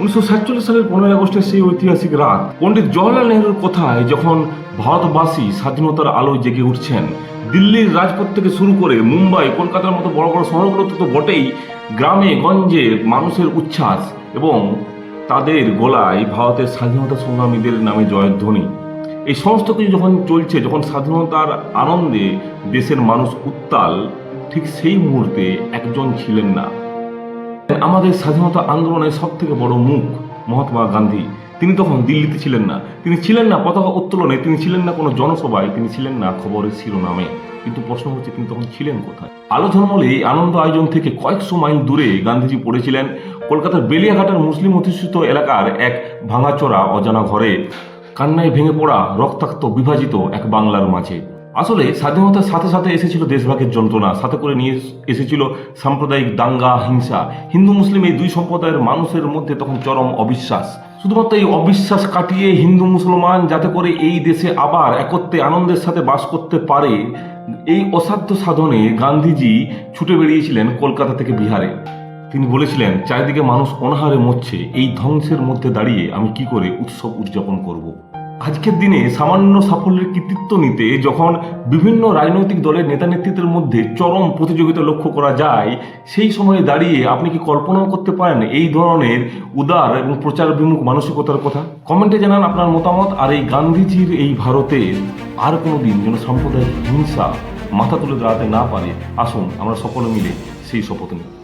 উনিশশো সাতচল্লিশ সালের পনেরোই আগস্টের সেই ঐতিহাসিক রাত, পণ্ডিত জওয়াহরলাল নেহরুর কথায় যখন ভারতবাসী স্বাধীনতার আলোয় জেগে উঠছেন, দিল্লির রাজপথ থেকে শুরু করে মুম্বাই, কলকাতার মতো বড় বড় শহরগুলোতে তো বটেই, গ্রামে গঞ্জে মানুষের উচ্ছ্বাস এবং তাদের গলায় ভারতের স্বাধীনতা সংগ্রামীদের নামে জয়ধ্বনি এই সমস্ত কিছু যখন চলছে, যখন স্বাধীনতার আনন্দে দেশের মানুষ উত্তাল, ঠিক সেই মুহূর্তে একজন ছিলেন না। আমাদের স্বাধীনতা আন্দোলনের সব থেকে বড় মুখ মহাত্মা গান্ধী। তিনি তখন দিল্লিতে ছিলেন না। তিনি ছিলেন না পতাকা উত্তোলনে, তিনি ছিলেন না কোনো জনসভায়, তিনি ছিলেন না খবরের শিরোনামে। কিন্তু প্রশ্ন হচ্ছে, তিনি তখন ছিলেন কোথায়? আলো ঝলমলে এই আনন্দ আয়োজন থেকে কয়েকশো মাইল দূরে গান্ধীজি পড়েছিলেন কলকাতার বেলিয়াঘাটার মুসলিম অধ্যুষিত এলাকার এক ভাঙাচোরা অজানা ঘরে। কান্নায় ভেঙে পড়া রক্তাক্ত বিভাজিত এক বাংলার মাঝে। আসলে স্বাধীনতার সাথে সাথে এসেছিল দেশভাগের যন্ত্রণা, সাথে করে নিয়ে এসেছিল সাম্প্রদায়িক দাঙ্গা, হিংসা। হিন্দু, মুসলিম এই দুই সম্প্রদায়ের মানুষের মধ্যে তখন চরম অবিশ্বাস। শুধুমাত্র এই অবিশ্বাস কাটিয়ে হিন্দু, মুসলমান যাতে করে এই দেশে আবার একত্রে আনন্দের সাথে বাস করতে পারে, এই অসাধ্য সাধনে গান্ধীজি ছুটে বেরিয়েছিলেন কলকাতা থেকে বিহারে। তিনি বলেছিলেন, চারিদিকে মানুষ অনাহারে মরছে, এই ধ্বংসের মধ্যে দাঁড়িয়ে আমি কি করে উৎসব উদযাপন করব। আজকের দিনে সামান্য সাফল্যের কৃতিত্ব নিতে যখন বিভিন্ন রাজনৈতিক দলের নেতা নেতৃত্বের মধ্যে চরম প্রতিযোগিতা লক্ষ্য করা যায়, সেই সময়ে দাঁড়িয়ে আপনি কি কল্পনাও করতে পারেন এই ধরনের উদার এবং প্রচার বিমুখ মানসিকতার কথা? কমেন্টে জানান আপনার মতামত আর এই গান্ধীজির এই ভারতের আর কোনো দিন যেন সাম্প্রদায়িক হিংসা মাথা তুলে দাঁড়াতে না পারে। আসুন আমরা সকলে মিলে সেই শপথ নিই।